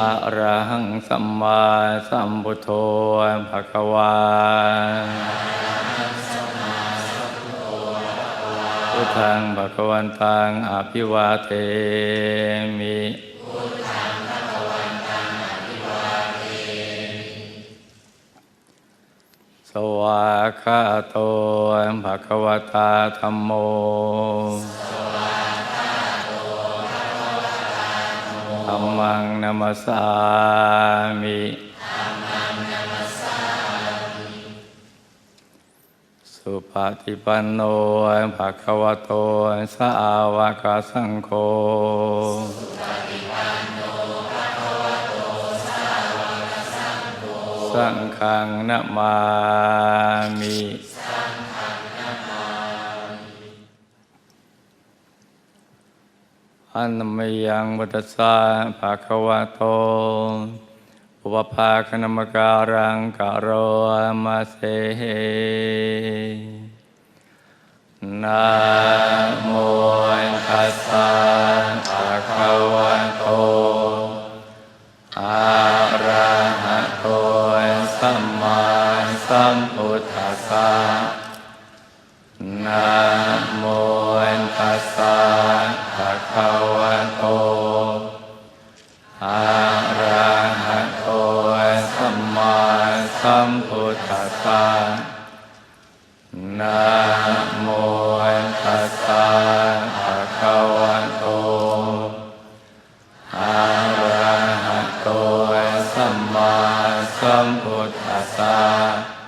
อะระหังสัมมาสัมพุทโธภะคะวาพุทธังภะคะวันตังอภิวาเทมิสวาคาโตภะคะวตาธรรมโม ธรรมังนัมสสามิสุปฏิปันโนภะคะวะโตสาวกสังโฆ สังฆังนะมามิ อันมยังบุตสาภาควาโตอุปภาคณมการังกะโรมาเสนะโมตัสสะภาควะโตอะระหะโตสัมมาสัมพุทธัสสะนะ วะอะระหะโตสัมมาสัมพุทธัะนะโมตัสสะภะคะวะโตอะสมมสัมพุทธัะ